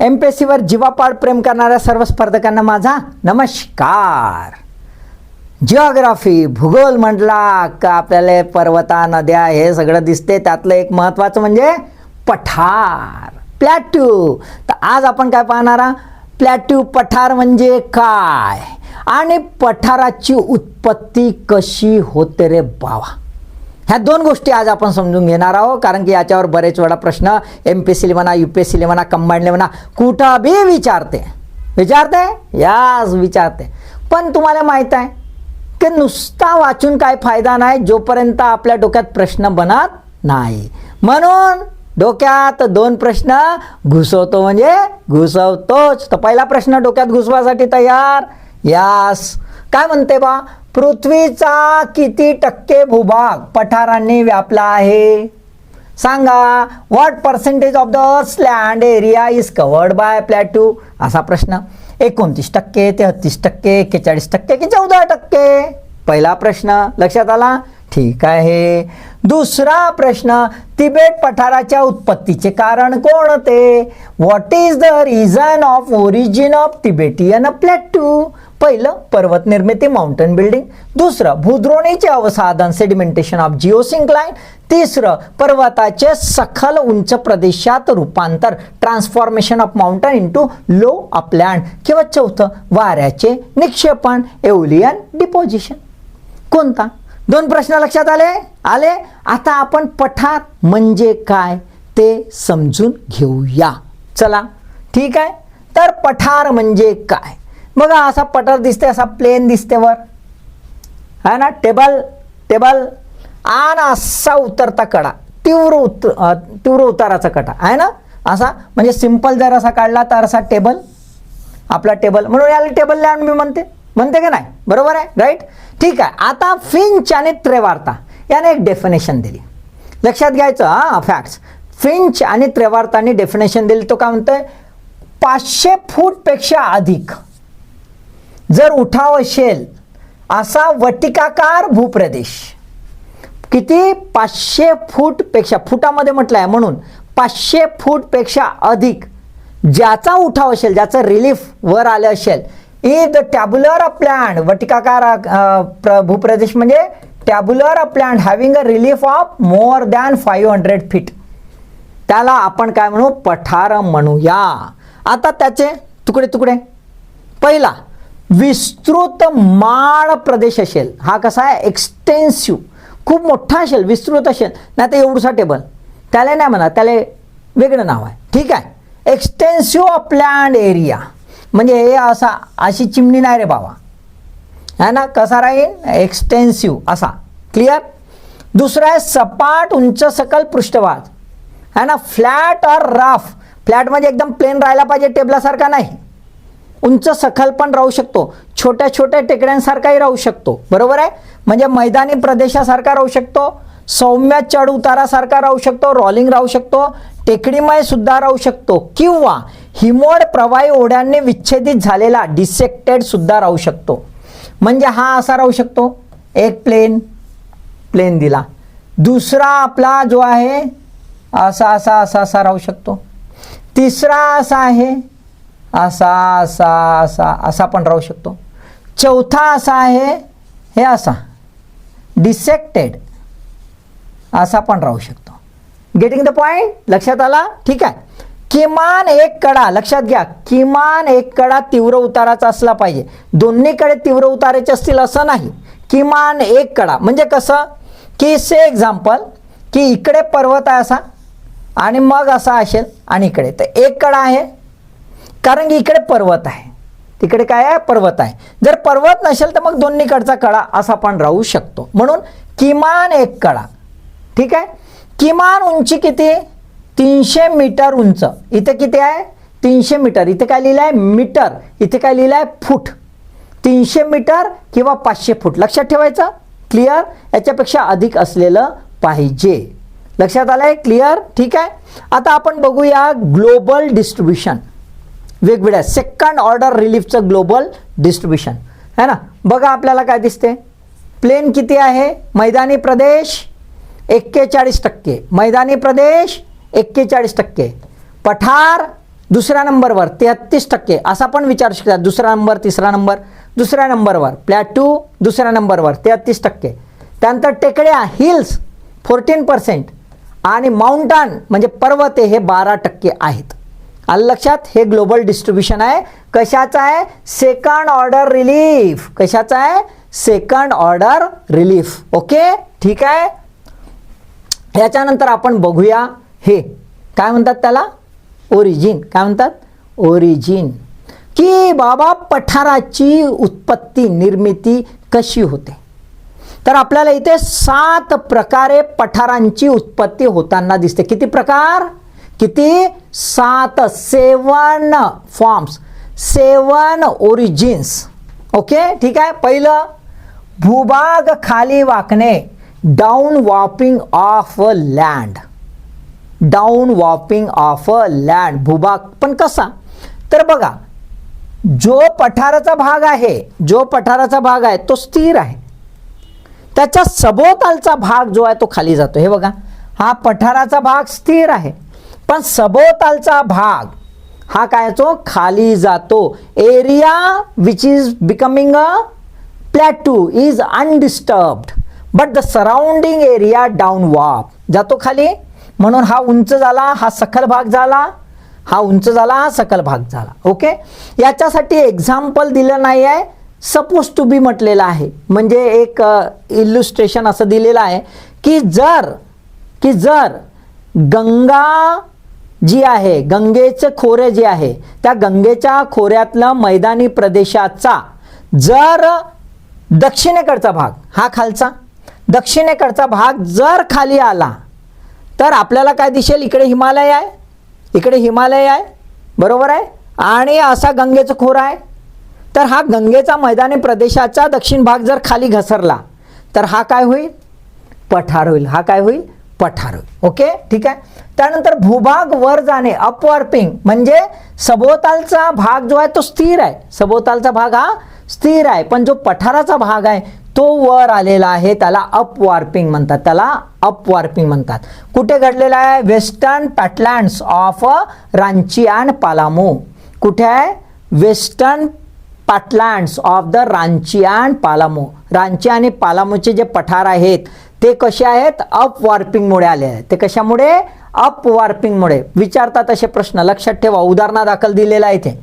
M P S सीवर जीवापाड प्रेम करणाऱ्या सर्व स्पर्धकांना माझा नमस्कार. जिओग्राफी भूगोल म्हटला का आपल्याला पर्वता नद्या हे सगळं दिसते त्यातलं एक महत्त्वाचं म्हणजे पठार प्लॅट्यू तर आज आपण काय पाहणार प्लॅट्यू पठार म्हणजे काय? आणि पठाराची उत्पत्ती कशी होते रे बावा ह्या दोन गोष्टी आज आपण समजून घेणार आहोत कारण की याच्यावर बरेच वेळा प्रश्न एम पी सीले म्हणा यू पी एस सीले म्हणा कंबाईंडले म्हणा कुठं बी विचारते. विचारते? यास विचारते. पण तुम्हाला माहीत आहे की नुसता वाचून काय फायदा नाही जोपर्यंत आपल्या डोक्यात प्रश्न बनत नाही. म्हणून डोक्यात दोन प्रश्न घुसवतो म्हणजे घुसवतोच. तर पहिला प्रश्न डोक्यात घुसवासाठी तयार. यास काय म्हणते बा? पृथ्वीचा किती टक्के भूभाग पठारांनी व्यापला आहे? सांगा what percentage of the earth land area is covered by plateau असा प्रश्न. एकोणतीस टक्के तेहतीस टक्के एक्केचाळीस टक्के की चौदा टक्के? पहिला प्रश्न लक्षात आला? ठीक आहे. दुसरा प्रश्न तिबेट पठाराच्या उत्पत्तीचे कारण कोणते what is the reason of origin of Tibetan plateau पहिलं पर्वत निर्मिती माउंटेन बिल्डिंग दुसरं भूद्रोणीचे अवसाधन सेडिमेंटेशन ऑफ जिओसिंक्लाइन तिसरं पर्वताचे सखल उंच प्रदेशात रूपांतर transformation of mountain into low upland किंवा चौथं वाऱ्याचे निक्षेपण एवलियन डिपोजिशन कोणता? दोन प्रश्न लक्षात आले? आले? आता आपण पठार म्हणजे काय? ते समजून घेऊया. चला. ठीक आहे? तर पठार म्हणजे काय? बघा असा पटर दिसते असा प्लेन दिसते वर. है ना? टेबल टेबल आणि असा उतरता कडा. तीव्र उत तीव्र उताराचा कडा. आहे ना? असा म्हणजे सिंपल जर असा काढला तर असा टेबल आपला टेबल म्हणून याला टेबल लँड मी म्हणते. म्हणते का नाही? बरोबर आहे? राईट ठीक आहे. आता फिंच आणि त्रेवार्ता. याने एक डेफिनेशन दिली. लक्षात घ्यायचं हां फॅक्ट्स फिंच आणि त्रेवार्ताने डेफिनेशन दिली. तो काय म्हणतोय? पाचशे फूटपेक्षा अधिक. जर उठाव असेल असा वटिकाकार भूप्रदेश. किती? पाचशे फूटपेक्षा फुटामध्ये म्हटलं आहे म्हणून पाचशे फूटपेक्षा अधिक. ज्याचा उठाव असेल ज्याचं रिलीफ वर आलं असेल इ द टॅब्युलर प्लॅन वटिकाकार प्र- भूप्रदेश म्हणजे tabular plain having a relief of more than five hundred feet त्याला आपण काय म्हणू? पठार म्हणूया. आता त्याचे तुकडे तुकडे. पहिला विस्तृत माळ प्रदेश असेल. हा कसा आहे? एक्सटेन्सिव्ह खूप मोठा असेल विस्तृत असेल. नाही तर एवढसा टेबल त्याला नाही म्हणा त्याला वेगळं नाव आहे. ठीक आहे? एक्सटेन्सिव्ह अपलँड एरिया म्हणजे हे असा अशी चिमणी नाही रे बाबा. है ना? कसा राहील? एक्सटेन्सिव्ह असा. क्लिअर दुसरा आहे सपाट उंच सकल पृष्ठभाग. है ना? फ्लॅट और रफ फ्लॅट म्हणजे एकदम प्लेन राहायला पाहिजे टेबलासारखा नाही. उंच सखल पण राहू शकतो. छोट्या छोट्या टेकड्यांसारखाही राहू शकतो. बरोबर आहे? म्हणजे मैदानी प्रदेशासारखा राहू शकतो. सौम्य चढ उतारासारखा राहू शकतो. रॉलिंग राहू शकतो. टेकडीमय सुद्धा राहू शकतो. किंवा हिमोड प्रवाही ओढ्यांनी विच्छेदित झालेला डिसेक्टेड सुद्धा राहू शकतो. म्हणजे हा असा राहू शकतो. एक प्लेन प्लेन दिला. दुसरा आपला जो आहे असा असा असा असा राहू शकतो. तिसरा असा आहे असा असा असा असा पण राहू शकतो. चौथा असा आहे हे असा. डिसेक्टेड असा पण राहू शकतो. गेटिंग द पॉईंट लक्षात आला? ठीक आहे. किमान एक कडा लक्षात घ्या. किमान एक कडा तीव्र उताराचा असला पाहिजे. दोन्हीकडे तीव्र उताराचे असतील असं नाही. किमान एक कडा. म्हणजे कसं? की से एक्झाम्पल की इकडे पर्वत आहे असा आणि मग असा असेल आणि इकडे. तर एक कडा आहे कारण की इकडे पर्वत आहे. तिकडे काय आहे? पर्वत आहे. जर पर्वत नसेल तर मग दोन्हीकडचा कडा असा पण राहू शकतो. म्हणून किमान एक कडा ठीक आहे? किमान उंची किती? तीनशे मीटर उंच. इथे किती आहे? तीनशे मीटर. इथे काय लिहिलं आहे मीटर. इथे काय लिहिलं आहे फूट. तीनशे मीटर किंवा पाचशे फूट. लक्षात ठेवायचं? क्लिअर? याच्यापेक्षा अधिक असलेलं पाहिजे. लक्षात आलं आहे क्लिअर? ठीक आहे? आता आपण बघूया ग्लोबल डिस्ट्रीब्युशन. वेगवेगळ्या सेकंड ऑर्डर रिलीफचं ग्लोबल डिस्ट्रीब्युशन है ना? बघा आपल्याला काय दिसते? प्लेन किती आहे? मैदानी प्रदेश एक्केचाळीस टक्के. मैदानी प्रदेश एक्केचाळीस टक्के. पठार दुसऱ्या नंबरवर तेहत्तीस टक्के. असा पण विचारू शकतात दुसरा नंबर तिसरा नंबर दुसऱ्या नंबरवर. प्लॅटू दुसऱ्या नंबरवर तेहत्तीस टक्के. त्यानंतर टेकड्या हिल्स फोर्टीन पर्सेंट आणि माउंटन म्हणजे पर्वते हे बारा टक्के आहेत. लक्षात? हे ग्लोबल डिस्ट्रीब्युशन आहे. कशाचं आहे? सेकंड ऑर्डर रिलीफ कशाचं आहे? सेकंड ऑर्डर रिलीफ ओके ठीक आहे? याच्यानंतर आपण बघूया हे. काय म्हणतात त्याला? ओरिजिन काय म्हणतात? ओरिजिन की बाबा पठाराची उत्पत्ती निर्मिती कशी होते? तर आपल्याला इथे सात प्रकारे पठारांची उत्पत्ती होताना दिसते. किती प्रकार? किती? सात. Seven forms. Seven origins okay ठीक आहे? पहिलं भूभाग खाली वाकणे. Down warping of land down warping of land भूभाग पण कसा? तर बघा जो पठाराचा भाग आहे जो पठाराचा भाग आहे तो स्थिर आहे. त्याच्या सभोवतालचा भाग जो आहे तो खाली जातो हे बघा हा पठाराचा भाग स्थिर आहे. पण सभोवतालचा भाग हा काय तो खाली जातो. Area which is becoming a plateau is undisturbed but the surrounding area down warp जातो खाली. म्हणून हा उंच झाला हा सखल भाग झाला हा उंच झाला हा सकल भाग झाला. ओके याच्यासाठी एक्झाम्पल दिलं नाही आहे सपोज टू बी म्हटलेलं आहे. म्हणजे एक इल्युस्ट्रेशन असं दिलेलं आहे की जर की जर गंगा जी आहे गंगेचं खोरे जे आहे त्या गंगेच्या खोऱ्यातलं मैदानी प्रदेशाचा जर दक्षिणेकडचा भाग हा खालचा दक्षिणेकडचा भाग जर खाली आला तर आपल्याला काय दिसेल? इकडे हिमालय आहे. इकडे हिमालय आहे. बरोबर आहे? आणि असा गंगेचं खोरा आहे. तर हा गंगेचा मैदानी प्रदेशाचा दक्षिण भाग जर खाली घसरला तर हा काय होईल? पठार होईल. हा काय होईल? पठार. ओके ठीक आहे? त्यानंतर भूभाग वर जाणे अपवार्पिंग म्हणजे सभोवतालचा भाग जो आहे तो स्थिर आहे. सभोवतालचा भाग हा स्थिर आहे. पण जो पठाराचा भाग आहे तो वर आलेला आहे. त्याला अपवार्पिंग म्हणतात. त्याला अपवार्पिंग म्हणतात. कुठे घडलेला आहे? Western patlands of Ranchi and Palamu कुठे आहे? Western patlands of the Ranchi and Palamu Ranchi आणि पालामूचे जे पठार आहेत ते कसे आहेत? अपवार्पिंगमुळे आले आहेत. ते कशामुळे? अपवार्पिंगमुळे विचारतात असे प्रश्न. लक्षात ठेवा उदाहरणादाखल दिलेला आहे इथे.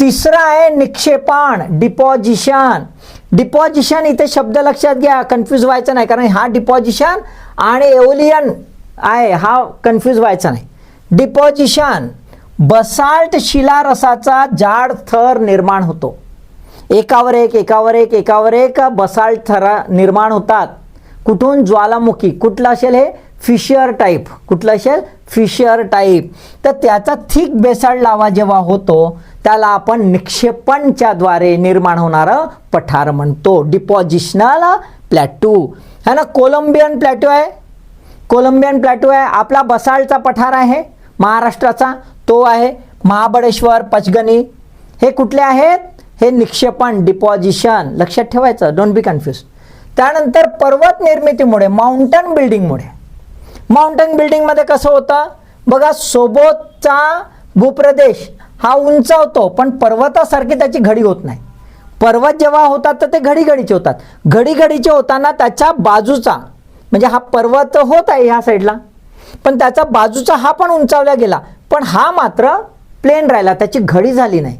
तिसरा आहे निक्षेपण डिपॉझिशन डिपॉझिशन इथे शब्द लक्षात घ्या कन्फ्यूज व्हायचं नाही कारण हा डिपॉझिशन आणि एओलियन आहे हा कन्फ्यूज व्हायचा नाही. डिपॉझिशन बसाल्ट शिलारसाचा जाड थर निर्माण होतो. एकावर एक एकावर एक एकावर एक बसाल्ट थरा निर्माण होतात. कुठून ज्वालामुखी कुठलं असेल हे? फिशर टाईप कुठलं असेल फिशर टाईप तर त्याचा थिक बेसाळ लावा जेव्हा होतो त्याला आपण निक्षेपणच्या द्वारे निर्माण होणारं पठार म्हणतो. डिपॉझिशनल प्लॅटू है ना? कोलंबियन प्लॅटू आहे. कोलंबियन प्लॅटू आहे. आपला बसाळचा पठार आहे. महाराष्ट्राचा. तो आहे महाबळेश्वर पचगणी. हे कुठले आहेत? हे निक्षेपण डिपॉझिशन लक्षात ठेवायचं. डोंट बी कन्फ्यूज त्यानंतर पर्वत निर्मितीमुळे माउंटन बिल्डिंगमुळे माउंटन बिल्डिंगमध्ये कसं होतं? बघा सोबतचा भूप्रदेश हा उंचावतो पण पर्वतासारखी त्याची घडी होत नाही. पर्वत जेव्हा होतात तर ते घडी घडीचे होतात. घडी घडीचे होताना त्याच्या बाजूचा म्हणजे हा पर्वत होत आहे ह्या साईडला पण त्याचा बाजूचा हा पण उंचावला गेला पण हा मात्र प्लेन राहिला त्याची घडी झाली नाही.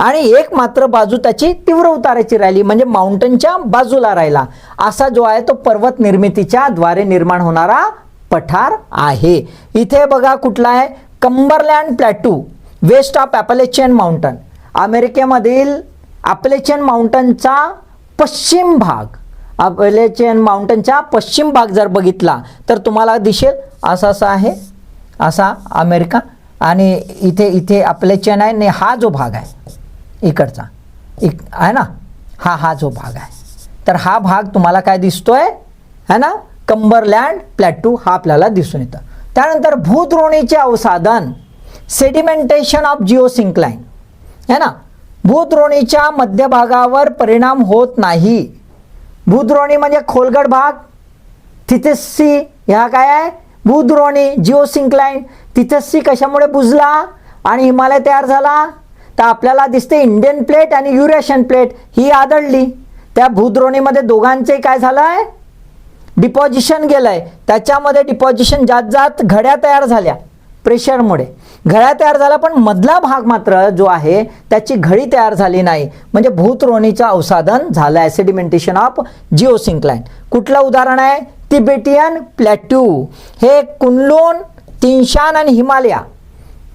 आणि एक मात्र बाजू त्याची तीव्र उताराची राहिली म्हणजे माउंटनच्या बाजूला राहिला. असा जो आहे तो पर्वत निर्मितीच्या द्वारे निर्माण होणारा पठार आहे. इथे बघा कुठला आहे? Cumberland plateau west of Appalachian mountain. अमेरिकेमधील ॲपलेचियन माउंटनचा पश्चिम भाग ॲपलेचियन माउंटनचा पश्चिम भाग जर बघितला तर तुम्हाला दिसेल असा असा आहे असा अमेरिका. आणि इथे इथे ॲपलेचियन आहे आणि हा जो भाग आहे इकडचा. इक आहे ना? हा हा जो भाग आहे. तर हा भाग तुम्हाला काय दिसतोय? है ना? कंबरलँड प्लॅटू हा आपल्याला दिसून येतं. त्यानंतर भूद्रोणीचे अवसाधन सेडिमेंटेशन ऑफ जिओसिंक्लाइन है ना? भूद्रोणीच्या मध्यभागावर परिणाम होत नाही. भूद्रोणी म्हणजे खोलगड भाग. तिथेसी ह्या काय आहे? भूद्रोणी जिओसिंक्लाइन तिथे कशामुळे बुजला? आणि हिमालय तयार झाला? तर आपल्याला दिसते इंडियन प्लेट आणि युरेशियन प्लेट ही आदळली. त्या भूद्रोणीमध्ये दोघांचे काय झालं आहे डिपॉझिशन आहे त्याच्यामध्ये डिपॉझिशन जात जात घड्या तयार झाल्या. प्रेशरमुळे घड्या तयार झाल्या पण मधला भाग मात्र जो आहे त्याची घडी तयार झाली नाही. म्हणजे भूतरोणीचं अवसाधन झालं आहे सेडिमेंटेशन ऑफ जिओसिंक्लाइन कुठलं उदाहरण आहे? तिबेटियन प्लॅट्यू हे कुनलून तिनशान आणि हिमालया.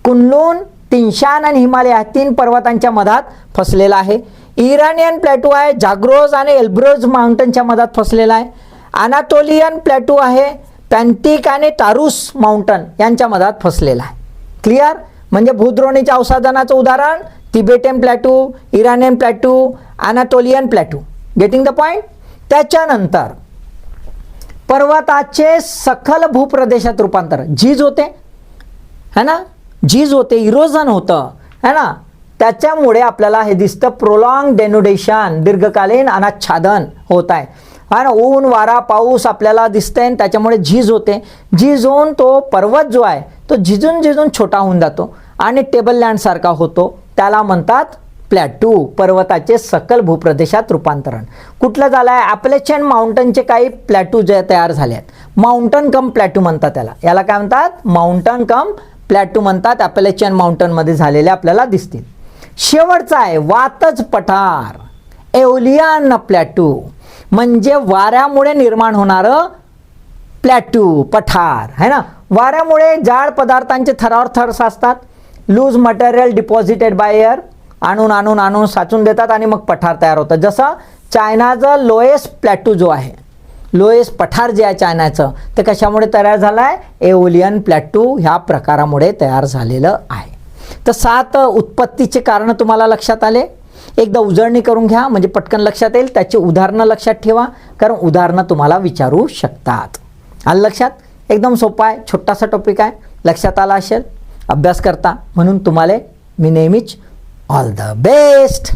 कुनलून तिनशान आणि हिमालय या तीन पर्वतांच्या मधात फसलेला आहे. इराणियन प्लॅटू आहे जाग्रोज आणि एल्ब्रोज माउंटनच्या मधात फसलेला आहे. अनाटोलियन प्लॅटू आहे पॅन्टिक आणि तारूस माउंटन यांच्या मधात फसलेला आहे. क्लिअर? म्हणजे भूद्रोणीच्या अवसाधनाचं उदाहरण Tibetan plateau Iranian plateau Anatolian plateau. Getting the point त्याच्यानंतर पर्वताचे सखल भूप्रदेशात रूपांतर. झीज होते. है ना? झीज होते इरोजन होतं है ना? त्याच्यामुळे आपल्याला हे दिसतं प्रोलॉंग डेनोडेशन दीर्घकालीन अनाच्छादन होत आहे. हा ना? ऊन वारा पाऊस आपल्याला दिसतंय आणि त्याच्यामुळे झीज होते. झीज होऊन तो पर्वत जो आहे तो झिजून झिजून छोटा होऊन जातो आणि टेबल लँडसारखा होतो. त्याला म्हणतात प्लॅटू पर्वताचे सकल भूप्रदेशात रूपांतरण. कुठलं झालं आहे? ॲपलेचन माउंटनचे काही प्लॅटू जे तयार झाले आहेत. माउंटन कम प्लॅटू म्हणतात त्याला. याला काय म्हणतात? माउंटन कम प्लॅटू म्हणतात ॲपलेचियन माउंटनमध्ये झालेले आपल्याला दिसतील. शेवटचा आहे वातच पठार. Aeolian plateau. म्हणजे वाऱ्यामुळे निर्माण होणारं प्लॅटू पठार है ना? वाऱ्यामुळे जाड पदार्थांचे थरावर थर साचतात. Loose material deposited by air आणून आणून आणून साचून देतात आणि मग पठार तयार होतं. जसं चायनाचा लोएस्ट प्लॅटू जो आहे लोएस पठार जे आहे चायनाचं ते कशामुळे तयार झालं आहे एओलियन प्लॅटू ह्या प्रकारामुळे तयार झालेलं आहे. तर सात उत्पत्तीचे कारण तुम्हाला लक्षात आले? एकदा उजळणी करून घ्या म्हणजे पटकन लक्षात येईल. त्याची उदाहरणं लक्षात ठेवा कारण उदाहरणं तुम्हाला विचारू शकतात. आलं लक्षात? एकदम सोपा आहे छोटासा टॉपिक आहे. लक्षात आला असेल? अभ्यास करता. म्हणून तुम्हाला मी नेहमीच ऑल द बेस्ट